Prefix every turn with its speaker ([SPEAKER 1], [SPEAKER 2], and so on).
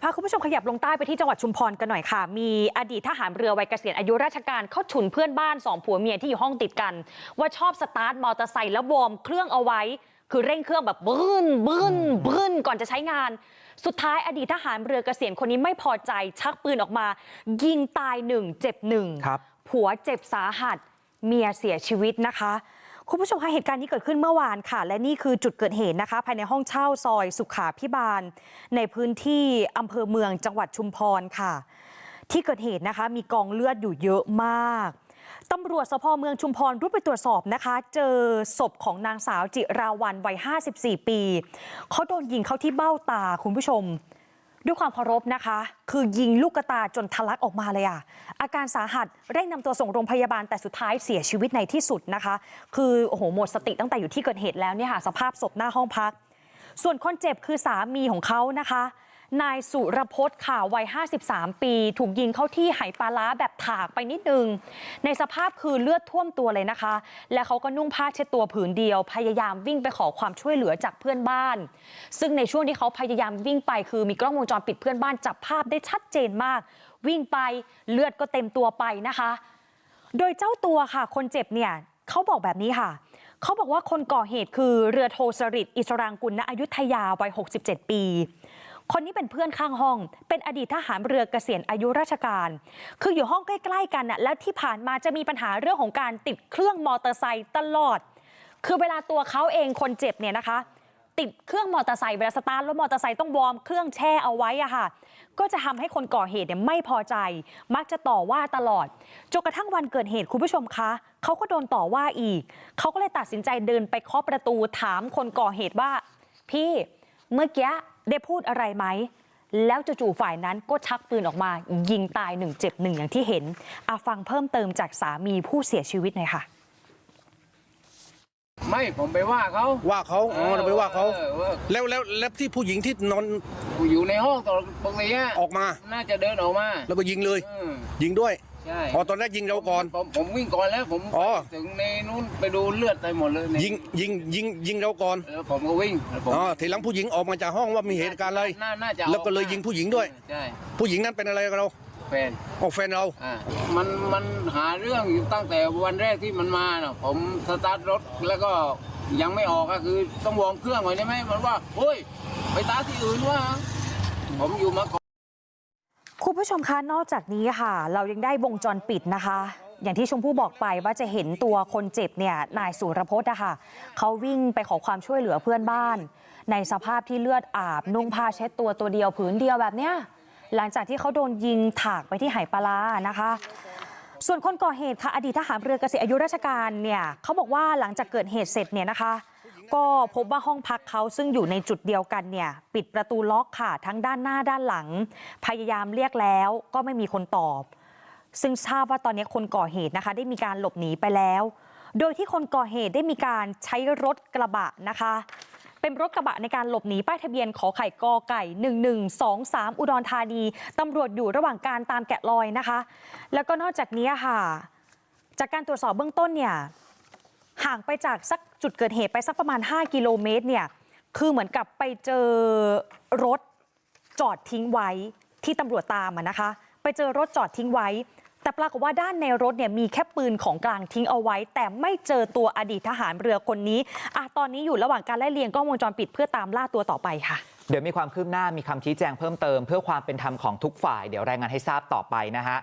[SPEAKER 1] ยวพาคุณผู้ชมขยับลงใต้ไปที่จังหวัดชุมพรกันหน่อยค่ะ มีอดีตทหารเรือวัยเกษียณอายุราชการเข้าฉุนเพื่อนบ้านสองผัวเมียที่อยู่ห้องติดกัน ว่าชอบสตาร์ทมอเตอร์ไซค์แล้ววอร์มเครื่องเอาไว้ คือเร่งเครื่องแบบบึ้นบึ้นบึ้นก่อนจะใช้งาน สุดท้ายอดีตทหารเรือเกษียณคนนี้ไม่พอใจชักปืนออกมา ยิงตายหนึ่งเจ็บหนึ่ง
[SPEAKER 2] ครับ
[SPEAKER 1] ผัวเจ็บสาหัส เมียเสียชีวิตนะคะ คุณผู้ชมคะเหตุการณ์นี้เกิดขึ้นเมื่อวานค่ะ และนี่คือจุดเกิดเหตุนะคะ ภายในห้องเช่าซอยสุขาพิบาล ในพื้นที่อำเภอเมืองจังหวัดชุมพรค่ะ ที่เกิดเหตุนะคะ มีกองเลือดอยู่เยอะมากตำรวจสพเมืองชุมพรรุดไปตรวจสอบนะคะ เจอศพของนางสาวจิราวันวัย 54 ปีเขาโดนยิงเข้าที่เบ้าตาคุณผู้ชม ด้วยความเคารพนะคะ คือยิงลูกกระตาจนทะลักออกมาเลยอะอาการสาหัสเร่งนำตัวส่งโรงพยาบาลแต่สุดท้ายเสียชีวิตในที่สุดนะคะ คือโอ้โหหมดสติตั้งแต่อยู่ที่เกิดเหตุแล้วเนี่ยค่ะสภาพศพหน้าห้องพัก ส่วนคนเจ็บคือสามีของเขานะคะ นายสุรพจน์ค่ะวัย 53 ปี ถูกยิงเข้าที่ไหปลาร้าแบบถากไปนิดนึง ในสภาพคือเลือดท่วมตัวเลยนะคะ และเขาก็นุ่งผ้าเช็ดตัวผืนเดียว พยายามวิ่งไปขอความช่วยเหลือจากเพื่อนบ้าน ซึ่งในช่วงที่เขาพยายามวิ่งไปคือมีกล้องวงจรปิดเพื่อนบ้านจับภาพได้ชัดเจนมาก วิ่งไปเลือดก็เต็มตัวไปนะคะ โดยเจ้าตัวค่ะ คนเจ็บเนี่ยเขาบอกแบบนี้ค่ะเขาบอกว่าคนก่อเหตุคือเรือโทสริตอิสรางกุลณอยุธยาวัย 67 ปี คนนี้เป็นเพื่อนข้างห้อง เป็นอดีตทหารเรือเกษียณอายุราชการ คืออยู่ห้องใกล้ ๆ กันน่ะแล้วที่ผ่านมาจะมีปัญหาเรื่องของการติดเครื่องมอเตอร์ไซค์ตลอด คือเวลาตัวเขาเองคนเจ็บเนี่ยนะคะ ติดเครื่องมอเตอร์ไซค์เวลาสตาร์ทรถมอเตอร์ไซค์ต้องวอร์มเครื่องแช่เอาไว้อะค่ะ ก็จะทำให้คนก่อเหตุเนี่ยไม่พอใจ มักจะต่อว่าตลอดจนกระทั่งวันเกิดเหตุคุณผู้ชมคะเขาก็โดนต่อว่าอีกเขาก็เลยตัดสินใจเดินไปเคาะประตูถามคนก่อเหตุว่า พี่ เมื่อกี้ได้พูดอะไรไหม แล้วจู่ๆฝ่ายนั้นก็ชักปืนออกมา ยิงตายหนึ่งเจ็บหนึ่งอย่างที่เห็นอาฟังเพิ่มเติมจากสามีผู้เสียชีวิตหน่อยค่ะ
[SPEAKER 3] ไม่ผมไปว่าเขา
[SPEAKER 2] ว่าเขาอ๋อเราไปว่าเขา
[SPEAKER 3] ออว่า
[SPEAKER 2] แล้วแล้วแล้วที่ผู้หญิงที่นอน
[SPEAKER 3] อยู่ในห้องตอนปกติอะ
[SPEAKER 2] ออกมา
[SPEAKER 3] น่าจะเดินออกมา
[SPEAKER 2] แล้วก็ยิงเลย
[SPEAKER 3] เออ
[SPEAKER 2] ยิงด้วย
[SPEAKER 3] ใช่
[SPEAKER 2] อ๋อตอนแรกยิงเราก่อน
[SPEAKER 3] ผมผมวิ่งก่อนแล้วผม
[SPEAKER 2] อ๋อ
[SPEAKER 3] ไปถึงในนู้นไปดูเลือดไปหมดเลยใน
[SPEAKER 2] ยิงยิงยิงยิงเราก่อน
[SPEAKER 3] แล้วผมก็วิ่งแล้วผม
[SPEAKER 2] อ๋อทีหลังผู้หญิงออกมาจากห้องว่ามีเหตุการณ์อะไร
[SPEAKER 3] น่าน่าจะ
[SPEAKER 2] แล้วก็เลย
[SPEAKER 3] ออ
[SPEAKER 2] ยิงผู้หญิงด้วย
[SPEAKER 3] ใช่
[SPEAKER 2] ผู้หญิงนั้นเป็นอะไรกับเรา
[SPEAKER 3] แฟน
[SPEAKER 2] ออกแฟนเรา
[SPEAKER 3] อ่ามันมันหาเรื่องอยู่ตั้งแต่วันแรกที่มันมาน่ะผมสตาร์ทรถแล้วก็ยังไม่ออกก็คือต้องวอร์มเครื่องไว้ใช่ไหมมันว่าเฮ้ยไปตาร์ทที่อื่นว่า ผมอยู่มาก่อน
[SPEAKER 1] คุณผู้ชมคะนอกจากนี้ค่ะ เรายังได้วงจรปิดนะคะ อย่างที่ชมพู่บอกไปว่าจะเห็นตัวคนเจ็บเนี่ยนายสุรพจน์อะค่ะเขาวิ่งไปขอความช่วยเหลือเพื่อนบ้าน ในสภาพที่เลือดอาบนุ่งผ้าเช็ดตัวตัวเดียวผืนเดียวแบบเนี้ยหลังจากที่เขาโดนยิงถากไปที่ไหปลาร้านะคะ ส่วนคนก่อเหตุค่ะอดีตทหารเรือเกษียณอายุราชการเนี่ยเขาบอกว่าหลังจากเกิดเหตุเสร็จเนี่ยนะคะ ก็พบว่าห้องพักเขาซึ่งอยู่ในจุดเดียวกันเนี่ยปิดประตูล็อกค่ะทั้งด้านหน้าด้านหลัง พยายามเรียกแล้วก็ไม่มีคนตอบ ซึ่งทราบว่าตอนนี้คนก่อเหตุนะคะ ได้มีการหลบหนีไปแล้ว โดยที่คนก่อเหตุได้มีการใช้รถกระบะนะคะ เป็นรถกระบะในการหลบหนีป้ายทะเบียนขอไข่กอไก่ 1123 อุดรธานีตำรวจอยู่ระหว่างการตามแกะรอยนะคะ แล้วก็นอกจากนี้ค่ะ จากการตรวจสอบเบื้องต้นเนี่ย ห่างไปจากสักจุดเกิดเหตุไปสักประมาณ 5 กิโลเมตรเนี่ยคือเหมือนกับไปเจอรถจอดทิ้งไว้ที่ตำรวจตามอะนะคะ ไปเจอรถจอดทิ้งไว้ แต่ปรากฏว่าด้านในรถเนี่ยมีแค่ปืนของกลางทิ้งเอาไว้ แต่ไม่เจอตัวอดีตทหารเรือคนนี้อะตอนนี้อยู่ระหว่างการไล่เลียงกล้องวงจรปิดเพื่อตามล่าตัวต่อไปค่ะ
[SPEAKER 4] เดี๋ยวมีความคืบหน้ามีคำชี้แจงเพิ่มเติม เพื่อความเป็นธรรมของทุกฝ่าย เดี๋ยวรายงานให้ทราบต่อไปนะฮะ